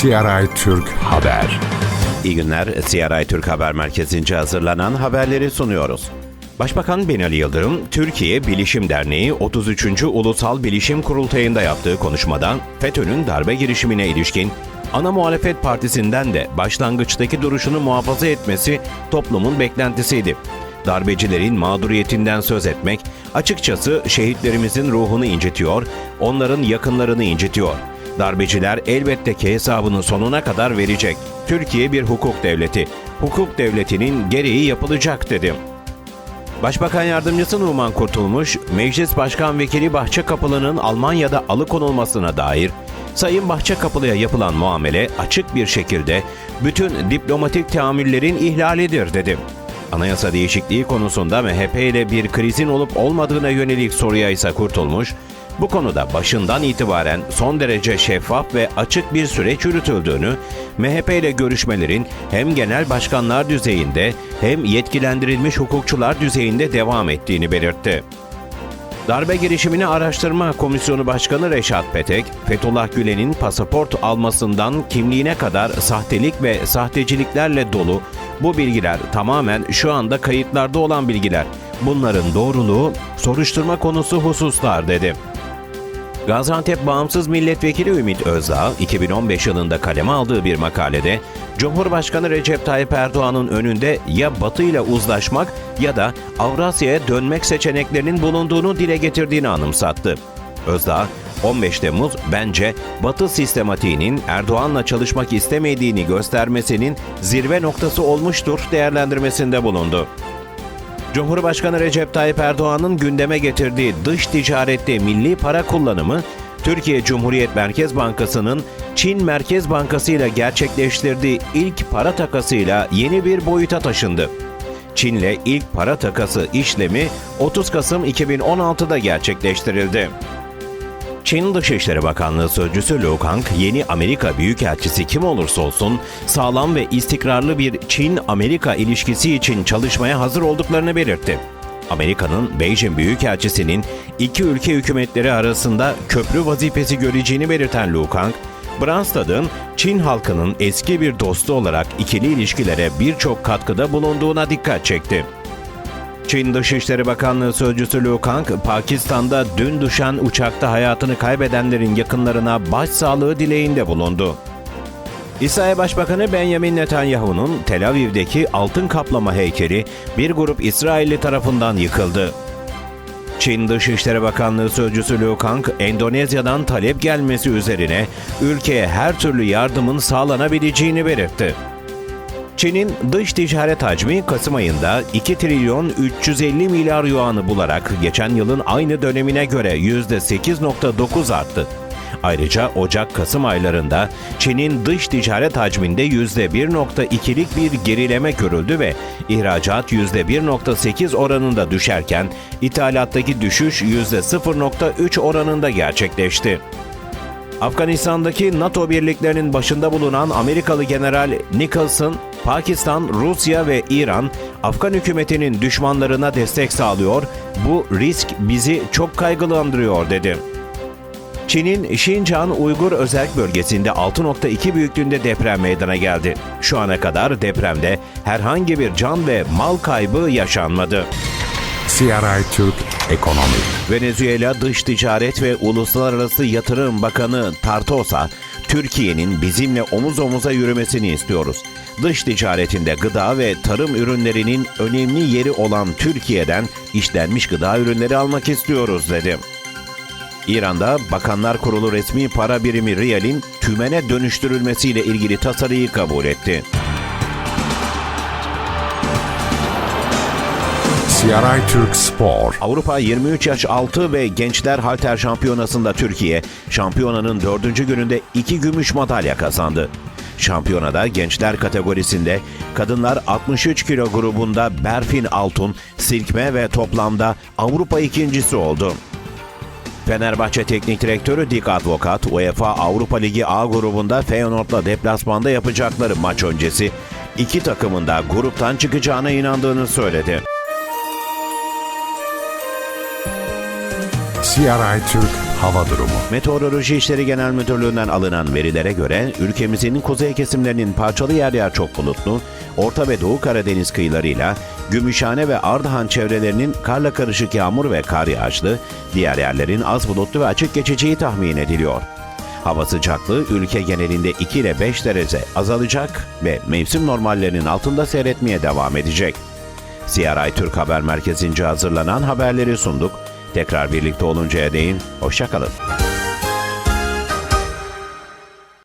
CRI Türk Haber. İyi günler. CRI Türk Haber Merkezi'nce hazırlanan haberleri sunuyoruz. Başbakan Binali Yıldırım, Türkiye Bilişim Derneği 33. Ulusal Bilişim Kurultayı'nda yaptığı konuşmada FETÖ'nün darbe girişimine ilişkin ana muhalefet partisinden de başlangıçtaki duruşunu muhafaza etmesi toplumun beklentisiydi. Darbecilerin mağduriyetinden söz etmek açıkçası şehitlerimizin ruhunu incitiyor, onların yakınlarını incitiyor. Darbeciler elbette ki hesabını sonuna kadar verecek. Türkiye bir hukuk devleti. Hukuk devletinin gereği yapılacak dedim. Başbakan Yardımcısı Numan Kurtulmuş, Meclis Başkan Vekili Bahçekapılı'nın Almanya'da alıkonulmasına dair Sayın Bahçekapılı'ya yapılan muamele açık bir şekilde bütün diplomatik teamüllerin ihlalidir dedi. Anayasa değişikliği konusunda MHP ile bir krizin olup olmadığına yönelik soruya ise Kurtulmuş, bu konuda başından itibaren son derece şeffaf ve açık bir süreç yürütüldüğünü, MHP ile görüşmelerin hem genel başkanlar düzeyinde hem yetkilendirilmiş hukukçular düzeyinde devam ettiğini belirtti. Darbe girişimini araştırma komisyonu başkanı Reşat Petek, Fethullah Gülen'in pasaport almasından kimliğine kadar sahtelik ve sahteciliklerle dolu bu bilgiler tamamen şu anda kayıtlarda olan bilgiler. Bunların doğruluğu soruşturma konusu hususlar dedi. Gaziantep Bağımsız Milletvekili Ümit Özdağ, 2015 yılında kaleme aldığı bir makalede, Cumhurbaşkanı Recep Tayyip Erdoğan'ın önünde ya Batı ile uzlaşmak ya da Avrasya'ya dönmek seçeneklerinin bulunduğunu dile getirdiğini anımsattı. Özdağ, 15 Temmuz bence Batı sistematiğinin Erdoğan'la çalışmak istemediğini göstermesinin zirve noktası olmuştur değerlendirmesinde bulundu. Cumhurbaşkanı Recep Tayyip Erdoğan'ın gündeme getirdiği dış ticarette milli para kullanımı, Türkiye Cumhuriyet Merkez Bankası'nın Çin Merkez Bankası ile gerçekleştirdiği ilk para takasıyla yeni bir boyuta taşındı. Çin'le ilk para takası işlemi 30 Kasım 2016'da gerçekleştirildi. Çin Dışişleri Bakanlığı Sözcüsü Liu Kang, yeni Amerika Büyükelçisi kim olursa olsun sağlam ve istikrarlı bir Çin-Amerika ilişkisi için çalışmaya hazır olduklarını belirtti. Amerika'nın Beijing Büyükelçisi'nin iki ülke hükümetleri arasında köprü vazifesi göreceğini belirten Liu Kang, Brandstad'ın Çin halkının eski bir dostu olarak ikili ilişkilere birçok katkıda bulunduğuna dikkat çekti. Çin Dışişleri Bakanlığı Sözcüsü Liu Kang, Pakistan'da dün düşen uçakta hayatını kaybedenlerin yakınlarına başsağlığı dileğinde bulundu. İsrail Başbakanı Benjamin Netanyahu'nun Tel Aviv'deki altın kaplama heykeli bir grup İsrailli tarafından yıkıldı. Çin Dışişleri Bakanlığı Sözcüsü Liu Kang, Endonezya'dan talep gelmesi üzerine ülkeye her türlü yardımın sağlanabileceğini belirtti. Çin'in dış ticaret hacmi Kasım ayında 2 trilyon 350 milyar yuanı bularak geçen yılın aynı dönemine göre %8.9 arttı. Ayrıca Ocak-Kasım aylarında Çin'in dış ticaret hacminde %1.2'lik bir gerileme görüldü ve ihracat %1.8 oranında düşerken ithalattaki düşüş %0.3 oranında gerçekleşti. Afganistan'daki NATO birliklerinin başında bulunan Amerikalı General Nicholson, Pakistan, Rusya ve İran, Afgan hükümetinin düşmanlarına destek sağlıyor, bu risk bizi çok kaygılandırıyor dedi. Çin'in Xinjiang Uygur Özerk Bölgesi'nde 6.2 büyüklüğünde deprem meydana geldi. Şu ana kadar depremde herhangi bir can ve mal kaybı yaşanmadı. CRI Türk Ekonomi. Venezuela Dış Ticaret ve Uluslararası Yatırım Bakanı Tartosa, Türkiye'nin bizimle omuz omuza yürümesini istiyoruz. Dış ticaretinde gıda ve tarım ürünlerinin önemli yeri olan Türkiye'den işlenmiş gıda ürünleri almak istiyoruz dedi. İran'da Bakanlar Kurulu resmi para birimi riyalin tümene dönüştürülmesiyle ilgili tasarıyı kabul etti. CRI Türk Spor. Avrupa 23 yaş altı ve gençler halter şampiyonasında Türkiye, şampiyonanın dördüncü gününde iki gümüş madalya kazandı. Şampiyonada gençler kategorisinde kadınlar 63 kilo grubunda Berfin Altun, silkme ve toplamda Avrupa ikincisi oldu. Fenerbahçe Teknik Direktörü Dik Advokat, UEFA Avrupa Ligi A grubunda Feyenoord'la deplasmanda yapacakları maç öncesi iki takımın da gruptan çıkacağına inandığını söyledi. CRI Türk hava durumu. Meteoroloji İşleri Genel Müdürlüğü'nden alınan verilere göre ülkemizin kuzey kesimlerinin parçalı yer yer çok bulutlu, Orta ve Doğu Karadeniz kıyılarıyla Gümüşhane ve Ardahan çevrelerinin karla karışık yağmur ve kar yağışlı, diğer yerlerin az bulutlu ve açık geçeceği tahmin ediliyor. Hava sıcaklığı ülke genelinde 2 ile 5 derece azalacak ve mevsim normallerinin altında seyretmeye devam edecek. CRI Türk Haber Merkezi'nce hazırlanan haberleri sunduk. Tekrar birlikte oluncaya değin, hoşçakalın.